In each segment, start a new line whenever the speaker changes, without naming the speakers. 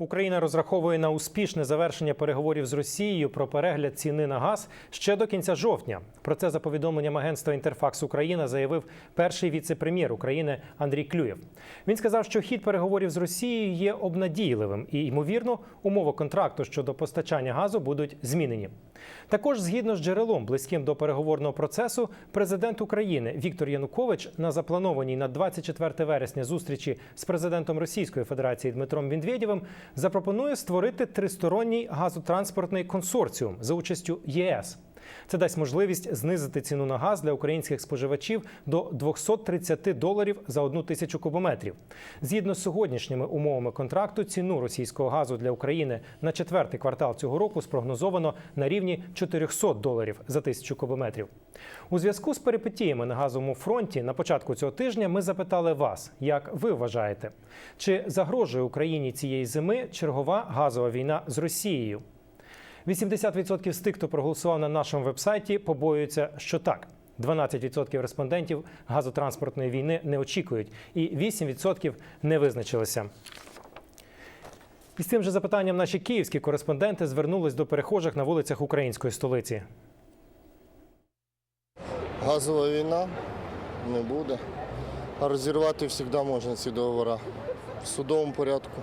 Україна розраховує на успішне завершення переговорів з Росією про перегляд ціни на газ ще до кінця жовтня. Про це за повідомленням агентства Інтерфакс Україна заявив перший віце-прем'єр України Андрій Клюєв. Він сказав, що хід переговорів з Росією є обнадійливим і, ймовірно, умови контракту щодо постачання газу будуть змінені. Також, згідно з джерелом, близьким до переговорного процесу, президент України Віктор Янукович на запланованій на 24 вересня зустрічі з президентом Російської Федерації Дмитром Віндвєдєвим запропонує створити тристоронній газотранспортний консорціум за участю ЄС. Це дасть можливість знизити ціну на газ для українських споживачів до 230 доларів за одну тисячу кубометрів. Згідно з сьогоднішніми умовами контракту, ціну російського газу для України на четвертий квартал цього року спрогнозовано на рівні 400 доларів за тисячу кубометрів. У зв'язку з перипетіями на газовому фронті на початку цього тижня ми запитали вас, як ви вважаєте, чи загрожує Україні цієї зими чергова газова війна з Росією? 80% з тих, хто проголосував на нашому вебсайті, побоюються, що так. 12% респондентів газотранспортної війни не очікують, і 8% не визначилися. І з цим же запитанням наші київські кореспонденти звернулись до перехожих на вулицях української столиці.
Газова війна не буде. А розірвати завжди можна ці договори в судовому порядку.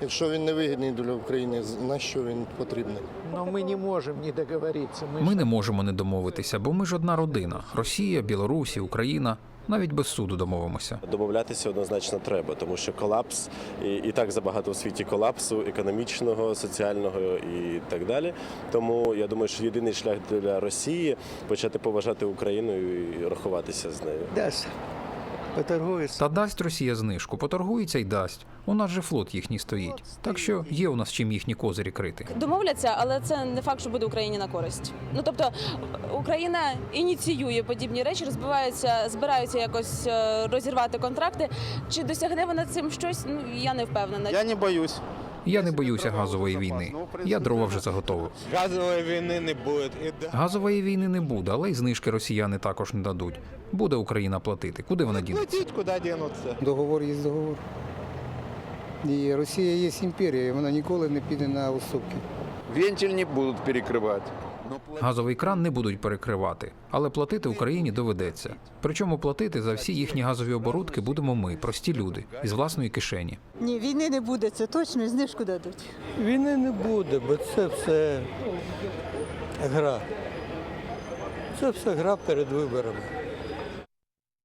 Якщо він не вигідний для України, на що він потрібний?
Но мы не можем не договориться. Мы,
Ми не можемо не домовитися, бо ми ж одна родина: Росія, Білорусі, Україна. Навіть без суду домовимося.
Домовлятися однозначно треба, тому що колапс і, і так забагато у світі колапсу економічного, соціального і так далі. Тому я думаю, що єдиний шлях для Росії почати поважати Україну і рахуватися з нею.
даст, поторгуется.
Та дасть Росія знижку, поторгується й дасть. У нас же флот їхній стоїть. Так що є у нас чим їхні козирі крити.
домовляться, але це не факт, що буде Україні на користь. Ну тобто Україна ініціює подібні речі, розбиваються, збираються якось е, розірвати контракти. Чи досягне вона цим щось? Ну я не впевнена.
Я не боюсь.
Я не боюся газової війни. Я дрова вже заготовив.
Газової війни не буде.
Газової війни не буде, але й знижки росіяни також не дадуть. Буде Україна платити. Куди вона дінеться?
Платіть, куди дінуться.
Договор є договор. І Росія є імперія, і вона ніколи не піде на уступки.
Вентиль не будут перекрывать.
Газовий кран не будуть перекривати, але платити Україні доведеться. Причому платити за всі їхні газові оборудки будемо ми, прості люди, із власної кишені.
Ні, війни не буде, це точно, і знижку дадуть.
Війни не буде, бо це все гра. Це все гра перед виборами.